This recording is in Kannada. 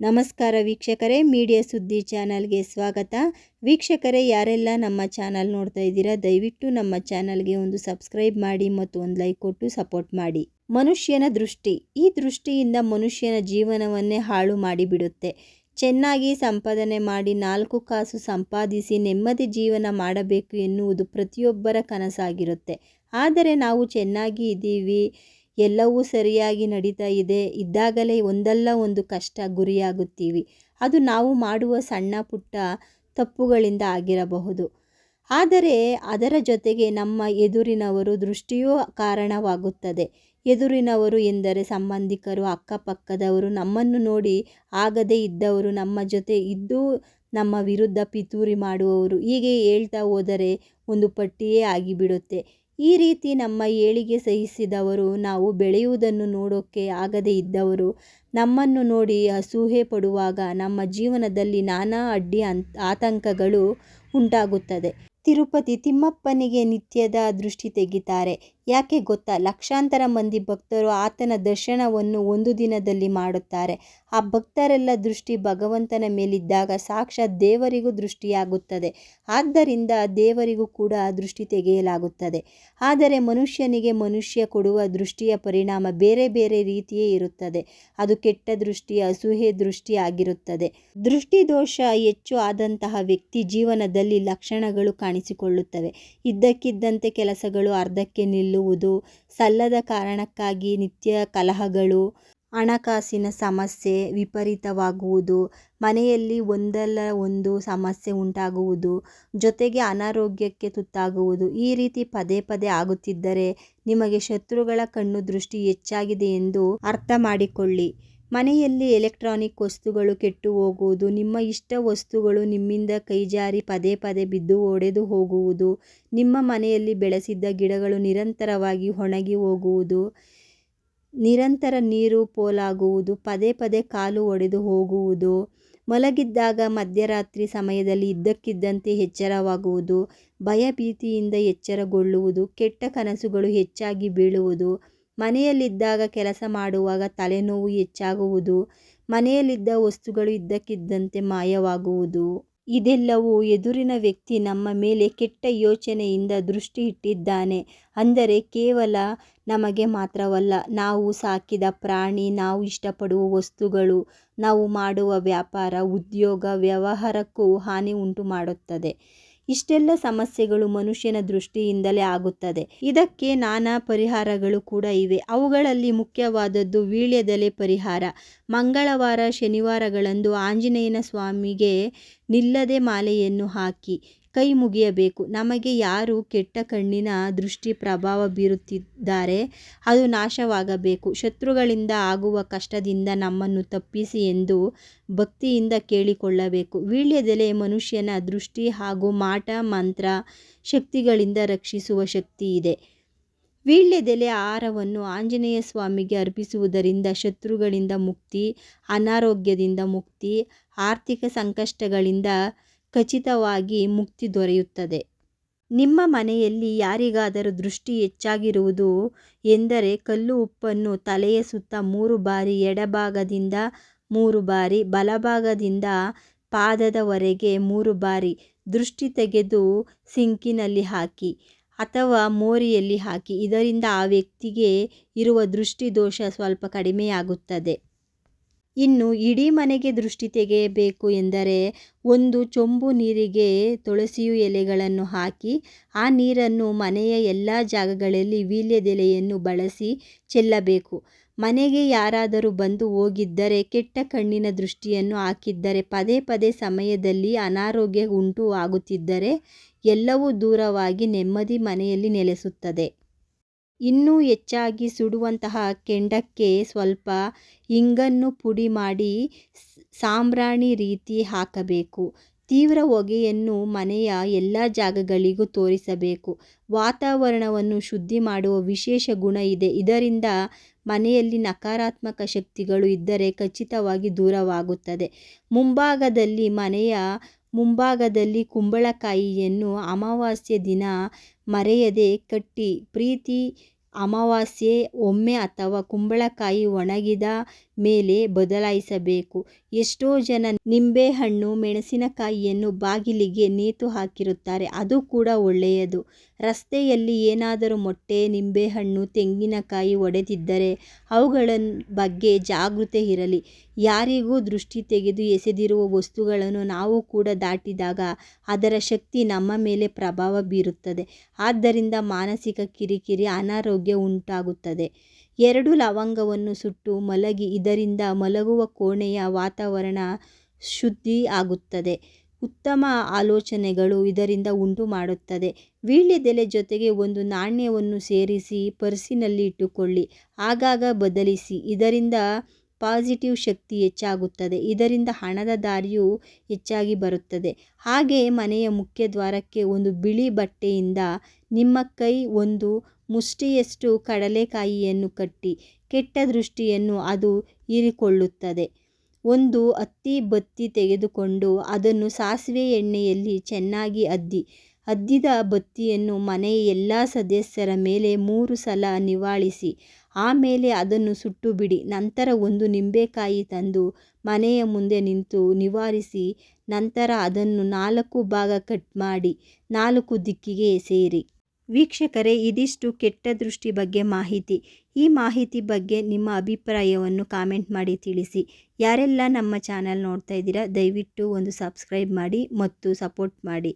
ನಮಸ್ಕಾರ ವೀಕ್ಷಕರೇ, ಮೀಡಿಯಾ ಸುದ್ದಿ ಚಾನಲ್ಗೆ ಸ್ವಾಗತ. ವೀಕ್ಷಕರೇ, ಯಾರೆಲ್ಲ ನಮ್ಮ ಚಾನಲ್ ನೋಡ್ತಾ ಇದ್ದೀರಾ, ದಯವಿಟ್ಟು ನಮ್ಮ ಚಾನಲ್ಗೆ ಒಂದು ಸಬ್ಸ್ಕ್ರೈಬ್ ಮಾಡಿ ಮತ್ತು ಒಂದು ಲೈಕ್ ಕೊಟ್ಟು ಸಪೋರ್ಟ್ ಮಾಡಿ. ಮನುಷ್ಯನ ದೃಷ್ಟಿ. ಈ ದೃಷ್ಟಿಯಿಂದ ಮನುಷ್ಯನ ಜೀವನವನ್ನೇ ಹಾಳು ಮಾಡಿಬಿಡುತ್ತೆ. ಚೆನ್ನಾಗಿ ಸಂಪಾದನೆ ಮಾಡಿ ನಾಲ್ಕು ಕಾಸು ಸಂಪಾದಿಸಿ ನೆಮ್ಮದಿ ಜೀವನ ಮಾಡಬೇಕು ಎನ್ನುವುದು ಪ್ರತಿಯೊಬ್ಬರ ಕನಸಾಗಿರುತ್ತೆ. ಆದರೆ ನಾವು ಚೆನ್ನಾಗಿ ಇದ್ದೀವಿ ಎಲ್ಲವೂ ಸರಿಯಾಗಿ ನಡೀತಾ ಇದೆ. ಇದ್ದಾಗಲೇ ಒಂದಲ್ಲ ಒಂದು ಕಷ್ಟ ಗುರಿಯಾಗುತ್ತೀವಿ. ಅದು ನಾವು ಮಾಡುವ ಸಣ್ಣ ಪುಟ್ಟ ತಪ್ಪುಗಳಿಂದ ಆಗಿರಬಹುದು. ಆದರೆ ಅದರ ಜೊತೆಗೆ ನಮ್ಮ ಎದುರಿನವರು ದೃಷ್ಟಿಯೂ ಕಾರಣವಾಗುತ್ತದೆ. ಎದುರಿನವರು ಎಂದರೆ ಸಂಬಂಧಿಕರು, ಅಕ್ಕಪಕ್ಕದವರು, ನಮ್ಮನ್ನು ನೋಡಿ ಆಗದೇ ಇದ್ದವರು, ನಮ್ಮ ಜೊತೆ ಇದ್ದು ನಮ್ಮ ವಿರುದ್ಧ ಪಿತೂರಿ ಮಾಡುವವರು. ಹೀಗೆ ಹೇಳ್ತಾ ಹೋದರೆ ಒಂದು ಪಟ್ಟಿಯೇ ಆಗಿಬಿಡುತ್ತೆ. ಈ ರೀತಿ ನಮ್ಮ ಏಳಿಗೆ ಸಹಿಸಿದವರು, ನಾವು ಬೆಳೆಯುವುದನ್ನು ನೋಡೋಕ್ಕೆ ಆಗದೇ ಇದ್ದವರು, ನಮ್ಮನ್ನು ನೋಡಿ ಅಸೂಹೆ ಪಡುವಾಗ ನಮ್ಮ ಜೀವನದಲ್ಲಿ ನಾನಾ ಅಡ್ಡಿ ಅಂ, ಆತಂಕಗಳು ಉಂಟಾಗುತ್ತದೆ. ತಿರುಪತಿ ತಿಮ್ಮಪ್ಪನಿಗೆ ನಿತ್ಯದ ದೃಷ್ಟಿ ತೆಗಿತಾರೆ. ಯಾಕೆ ಗೊತ್ತಾ? ಲಕ್ಷಾಂತರ ಮಂದಿ ಭಕ್ತರು ಆತನ ದರ್ಶನವನ್ನು ಒಂದು ದಿನದಲ್ಲಿ ಮಾಡುತ್ತಾರೆ. ಆ ಭಕ್ತರೆಲ್ಲ ದೃಷ್ಟಿ ಭಗವಂತನ ಮೇಲಿದ್ದಾಗ ಸಾಕ್ಷಾತ್ ದೇವರಿಗೂ ದೃಷ್ಟಿಯಾಗುತ್ತದೆ. ಆದ್ದರಿಂದ ದೇವರಿಗೂ ಕೂಡ ದೃಷ್ಟಿ ತೆಗೆಯಲಾಗುತ್ತದೆ. ಆದರೆ ಮನುಷ್ಯನಿಗೆ ಮನುಷ್ಯ ಕೊಡುವ ದೃಷ್ಟಿಯ ಪರಿಣಾಮ ಬೇರೆ ಬೇರೆ ರೀತಿಯೇ ಇರುತ್ತದೆ. ಅದು ಕೆಟ್ಟ ದೃಷ್ಟಿ, ಅಸೂಹೆ ದೃಷ್ಟಿ ಆಗಿರುತ್ತದೆ. ದೃಷ್ಟಿ ದೋಷ ಹೆಚ್ಚು ಆದಂತಹ ವ್ಯಕ್ತಿ ಜೀವನದಲ್ಲಿ ಲಕ್ಷಣಗಳು ಕಾಣಿಸಿಕೊಳ್ಳುತ್ತವೆ. ಇದ್ದಕ್ಕಿದ್ದಂತೆ ಕೆಲಸಗಳು ಅರ್ಧಕ್ಕೆ ನಿಲ್ಲುವುದು ಸಲ್ಲದ ಕಾರಣಕ್ಕಾಗಿ ನಿತ್ಯ ಕಲಹಗಳು, ಹಣಕಾಸಿನ ಸಮಸ್ಯೆ ವಿಪರೀತವಾಗುವುದು, ಮನೆಯಲ್ಲಿ ಒಂದಲ್ಲ ಒಂದು ಸಮಸ್ಯೆ ಉಂಟಾಗುವುದು, ಜೊತೆಗೆ ಅನಾರೋಗ್ಯಕ್ಕೆ ತುತ್ತಾಗುವುದು. ಈ ರೀತಿ ಪದೇ ಪದೇ ಆಗುತ್ತಿದ್ದರೆ ನಿಮಗೆ ಶತ್ರುಗಳ ಕಣ್ಣು ದೃಷ್ಟಿ ಹೆಚ್ಚಾಗಿದೆ ಎಂದು ಅರ್ಥ ಮಾಡಿಕೊಳ್ಳಿ. ಮನೆಯಲ್ಲಿ ಎಲೆಕ್ಟ್ರಾನಿಕ್ ವಸ್ತುಗಳು ಕೆಟ್ಟು ಹೋಗುವುದು, ನಿಮ್ಮ ಇಷ್ಟ ವಸ್ತುಗಳು ನಿಮ್ಮಿಂದ ಕೈಜಾರಿ ಪದೇ ಪದೇ ಬಿದ್ದು ಒಡೆದು ಹೋಗುವುದು, ನಿಮ್ಮ ಮನೆಯಲ್ಲಿ ಬೆಳೆಸಿದ್ದ ಗಿಡಗಳು ನಿರಂತರವಾಗಿ ಒಣಗಿ ಹೋಗುವುದು, ನಿರಂತರ ನೀರು ಪೋಲಾಗುವುದು, ಪದೇ ಪದೇ ಕಾಲು ಒಡೆದು ಹೋಗುವುದು, ಮಲಗಿದ್ದಾಗ ಮಧ್ಯರಾತ್ರಿ ಸಮಯದಲ್ಲಿ ಇದ್ದಕ್ಕಿದ್ದಂತೆ ಎಚ್ಚರವಾಗುವುದು, ಭಯಭೀತಿಯಿಂದ ಎಚ್ಚರಗೊಳ್ಳುವುದು, ಕೆಟ್ಟ ಕನಸುಗಳು ಹೆಚ್ಚಾಗಿ ಬೀಳುವುದು ಮನೆಯಲ್ಲಿದ್ದಾಗ ಕೆಲಸ ಮಾಡುವಾಗ ತಲೆನೋವು ಹೆಚ್ಚಾಗುವುದು, ಮನೆಯಲ್ಲಿದ್ದ ವಸ್ತುಗಳು ಇದ್ದಕ್ಕಿದ್ದಂತೆ ಮಾಯವಾಗುವುದು. ಇದೆಲ್ಲವೂ ಎದುರಿನ ವ್ಯಕ್ತಿ ನಮ್ಮ ಮೇಲೆ ಕೆಟ್ಟ ಯೋಚನೆಯಿಂದ ದೃಷ್ಟಿ ಇಟ್ಟಿದ್ದಾನೆ. ಅಂದರೆ ಕೇವಲ ನಮಗೆ ಮಾತ್ರವಲ್ಲ, ನಾವು ಸಾಕಿದ ಪ್ರಾಣಿ, ನಾವು ಇಷ್ಟಪಡುವ ವಸ್ತುಗಳು, ನಾವು ಮಾಡುವ ವ್ಯಾಪಾರ, ಉದ್ಯೋಗ, ವ್ಯವಹಾರಕ್ಕೂ ಹಾನಿ ಉಂಟು ಮಾಡುತ್ತದೆ ಇಷ್ಟೆಲ್ಲ ಸಮಸ್ಯೆಗಳು ಮನುಷ್ಯನ ದೃಷ್ಟಿಯಿಂದಲೇ ಆಗುತ್ತದೆ. ಇದಕ್ಕೆ ನಾನಾ ಪರಿಹಾರಗಳು ಕೂಡ ಇವೆ. ಅವುಗಳಲ್ಲಿ ಮುಖ್ಯವಾದದ್ದು ವೀಳ್ಯದೆಲೆ ಪರಿಹಾರ. ಮಂಗಳವಾರ ಶನಿವಾರಗಳಂದು ಆಂಜನೇಯನ ಸ್ವಾಮಿಗೆ ನಿಲ್ಲದೆ ಮಾಲೆಯನ್ನು ಹಾಕಿ ಕೈ ಮುಗಿಯಬೇಕು. ನಮಗೆ ಯಾರು ಕೆಟ್ಟ ಕಣ್ಣಿನ ದೃಷ್ಟಿ ಪ್ರಭಾವ ಬೀರುತ್ತಿದ್ದಾರೆ, ಅದು ನಾಶವಾಗಬೇಕು. ಶತ್ರುಗಳಿಂದ ಆಗುವ ಕಷ್ಟದಿಂದ ನಮ್ಮನ್ನು ತಪ್ಪಿಸಿ ಎಂದು ಭಕ್ತಿಯಿಂದ ಕೇಳಿಕೊಳ್ಳಬೇಕು. ವೀಳ್ಯದೆಲೆ ಮನುಷ್ಯನ ದೃಷ್ಟಿ ಹಾಗೂ ಮಾಟ, ಮಂತ್ರ, ಶಕ್ತಿಗಳಿಂದ ರಕ್ಷಿಸುವ ಶಕ್ತಿ ಇದೆ. ವೀಳ್ಯದೆಲೆ ಆಹಾರವನ್ನು ಆಂಜನೇಯ ಸ್ವಾಮಿಗೆ ಅರ್ಪಿಸುವುದರಿಂದ ಶತ್ರುಗಳಿಂದ ಮುಕ್ತಿ, ಅನಾರೋಗ್ಯದಿಂದ ಮುಕ್ತಿ, ಆರ್ಥಿಕ ಸಂಕಷ್ಟಗಳಿಂದ ಖಚಿತವಾಗಿ ಮುಕ್ತಿ ದೊರೆಯುತ್ತದೆ. ನಿಮ್ಮ ಮನೆಯಲ್ಲಿ ಯಾರಿಗಾದರೂ ದೃಷ್ಟಿ ಹೆಚ್ಚಾಗಿರುವುದು ಎಂದರೆ ಕಲ್ಲು ಉಪ್ಪನ್ನು ತಲೆಯ ಸುತ್ತ ಮೂರು ಬಾರಿ ಎಡಭಾಗದಿಂದ ಮೂರು ಬಾರಿ, ಬಲಭಾಗದಿಂದ ಪಾದದವರೆಗೆ ಮೂರು ಬಾರಿ ದೃಷ್ಟಿ ತೆಗೆದು ಸಿಂಕಿನಲ್ಲಿ ಹಾಕಿ ಅಥವಾ ಮೋರಿಯಲ್ಲಿ ಹಾಕಿ. ಇದರಿಂದ ಆ ವ್ಯಕ್ತಿಗೆ ಇರುವ ದೃಷ್ಟಿ ದೋಷ ಸ್ವಲ್ಪ ಕಡಿಮೆಯಾಗುತ್ತದೆ. ಇನ್ನು ಇಡೀ ಮನೆಗೆ ದೃಷ್ಟಿ ತೆಗೆಯಬೇಕು ಎಂದರೆ ಒಂದು ಚೊಂಬು ನೀರಿಗೆ ತುಳಸಿಯು ಎಲೆಗಳನ್ನು ಹಾಕಿ, ಆ ನೀರನ್ನು ಮನೆಯ ಎಲ್ಲ ಜಾಗಗಳಲ್ಲಿ ವೀಳ್ಯದೆಲೆಯನ್ನು ಬಳಸಿ ಚೆಲ್ಲಬೇಕು. ಮನೆಗೆ ಯಾರಾದರೂ ಬಂದು ಹೋಗಿದ್ದರೆ ಕೆಟ್ಟ ಕಣ್ಣಿನ ದೃಷ್ಟಿಯನ್ನು ಹಾಕಿದ್ದರೆ, ಪದೇ ಪದೇ ಸಮಯದಲ್ಲಿ ಅನಾರೋಗ್ಯ ಉಂಟು ಆಗುತ್ತಿದ್ದರೆ ಎಲ್ಲವೂ ದೂರವಾಗಿ ನೆಮ್ಮದಿ ಮನೆಯಲ್ಲಿ ನೆಲೆಸುತ್ತದೆ. ಇನ್ನೂ ಹೆಚ್ಚಾಗಿ ಸುಡುವಂತಹ ಕೆಂಡಕ್ಕೆ ಸ್ವಲ್ಪ ಇಂಗನ್ನು ಪುಡಿ ಮಾಡಿ ಸಾಂಬ್ರಾಣಿ ರೀತಿ ಹಾಕಬೇಕು. ತೀವ್ರ ಹೊಗೆಯನ್ನು ಮನೆಯ ಎಲ್ಲ ಜಾಗಗಳಿಗೂ ತೋರಿಸಬೇಕು. ವಾತಾವರಣವನ್ನು ಶುದ್ಧಿ ಮಾಡುವ ವಿಶೇಷ ಗುಣ ಇದೆ. ಇದರಿಂದ ಮನೆಯಲ್ಲಿ ನಕಾರಾತ್ಮಕ ಶಕ್ತಿಗಳು ಇದ್ದರೆ ಖಚಿತವಾಗಿ ದೂರವಾಗುತ್ತದೆ. ಮುಂಭಾಗದಲ್ಲಿ ಮನೆಯ ಮುಂಭಾಗದಲ್ಲಿ ಕುಂಬಳಕಾಯಿಯನ್ನು ಅಮಾವಾಸ್ಯೆ ದಿನ ಮರೆಯದೆ ಕಟ್ಟಿ ಪ್ರೀತಿ ಅಮಾವಾಸ್ಯೆ ಒಮ್ಮೆ ಅಥವಾ ಕುಂಬಳಕಾಯಿ ಒಣಗಿದ ಮೇಲೆ ಬದಲಾಯಿಸಬೇಕು. ಎಷ್ಟೋ ಜನ ನಿಂಬೆಹಣ್ಣು ಮೆಣಸಿನಕಾಯಿಯನ್ನು ಬಾಗಿಲಿಗೆ ನೇತು ಹಾಕಿರುತ್ತಾರೆ. ಅದು ಕೂಡ ಒಳ್ಳೆಯದು. ರಸ್ತೆಯಲ್ಲಿ ಏನಾದರೂ ಮೊಟ್ಟೆ ನಿಂಬೆಹಣ್ಣು ತೆಂಗಿನಕಾಯಿ ಒಡೆದಿದ್ದರೆ ಅವುಗಳ ಬಗ್ಗೆ ಜಾಗೃತೆ ಇರಲಿ. ಯಾರಿಗೂ ದೃಷ್ಟಿ ತೆಗೆದು ಎಸೆದಿರುವ ವಸ್ತುಗಳನ್ನು ನಾವು ಕೂಡ ದಾಟಿದಾಗ ಅದರ ಶಕ್ತಿ ನಮ್ಮ ಮೇಲೆ ಪ್ರಭಾವ ಬೀರುತ್ತದೆ. ಆದ್ದರಿಂದ ಮಾನಸಿಕ ಕಿರಿಕಿರಿ, ಅನಾರೋಗ್ಯ ಉಂಟಾಗುತ್ತದೆ. ಎರಡು ಲವಂಗವನ್ನು ಸುಟ್ಟು ಮಲಗಿ ಇದರಿಂದ ಮಲಗುವ ಕೋಣೆಯ ವಾತಾವರಣ ಶುದ್ಧಿ ಆಗುತ್ತದೆ. ಉತ್ತಮ ಆಲೋಚನೆಗಳು ಇದರಿಂದ ಉಂಟು ಮಾಡುತ್ತದೆ. ವೀಳ್ಯದೆಲೆ ಜೊತೆಗೆ ಒಂದು ನಾಣ್ಯವನ್ನು ಸೇರಿಸಿ ಪರ್ಸಿನಲ್ಲಿ ಇಟ್ಟುಕೊಳ್ಳಿ ಆಗಾಗ ಬದಲಿಸಿ. ಇದರಿಂದ ಪಾಸಿಟಿವ್ ಶಕ್ತಿ ಹೆಚ್ಚಾಗುತ್ತದೆ. ಇದರಿಂದ ಹಣದ ದಾರಿಯು ಹೆಚ್ಚಾಗಿ ಬರುತ್ತದೆ. ಹಾಗೆ ಮನೆಯ ಮುಖ್ಯ ದ್ವಾರಕ್ಕೆ ಒಂದು ಬಿಳಿ ಬಟ್ಟೆಯಿಂದ ನಿಮ್ಮ ಕೈ ಒಂದು ಮುಷ್ಟಿಯಷ್ಟು ಕಡಲೆಕಾಯಿಯನ್ನು ಕಟ್ಟಿ, ಕೆಟ್ಟ ದೃಷ್ಟಿಯನ್ನು ಅದು ಹೀರಿಕೊಳ್ಳುತ್ತದೆ. ಒಂದು ಅತ್ತಿ ಬತ್ತಿ ತೆಗೆದುಕೊಂಡು ಅದನ್ನು ಸಾಸಿವೆ ಎಣ್ಣೆಯಲ್ಲಿ ಚೆನ್ನಾಗಿ ಅದ್ದಿ. ಅದ್ದಿದ ಬತ್ತಿಯನ್ನು ಮನೆಯ ಎಲ್ಲ ಸದಸ್ಯರ ಮೇಲೆ ಮೂರು ಸಲ ನಿವಾಳಿಸಿ ಆಮೇಲೆ ಅದನ್ನು ಸುಟ್ಟು ಬಿಡಿ ನಂತರ ಒಂದು ನಿಂಬೆಕಾಯಿ ತಂದು ಮನೆಯ ಮುಂದೆ ನಿಂತು ನಿವಾರಿಸಿ, ನಂತರ ಅದನ್ನು ನಾಲ್ಕು ಭಾಗ ಕಟ್ ಮಾಡಿ, ನಾಲ್ಕು ದಿಕ್ಕಿಗೆ ಸೇರಿ. ವೀಕ್ಷಕರೇ, ಇದಿಷ್ಟು ಕೆಟ್ಟ ದೃಷ್ಟಿ ಬಗ್ಗೆ ಮಾಹಿತಿ. ಈ ಮಾಹಿತಿ ಬಗ್ಗೆ ನಿಮ್ಮ ಅಭಿಪ್ರಾಯವನ್ನು ಕಾಮೆಂಟ್ ಮಾಡಿ ತಿಳಿಸಿ. ಯಾರೆಲ್ಲ ನಮ್ಮ ಚಾನಲ್ ನೋಡ್ತಾ ಇದ್ದೀರಾ, ದಯವಿಟ್ಟು ಒಂದು ಸಬ್ಸ್ಕ್ರೈಬ್ ಮಾಡಿ ಮತ್ತು ಸಪೋರ್ಟ್ ಮಾಡಿ.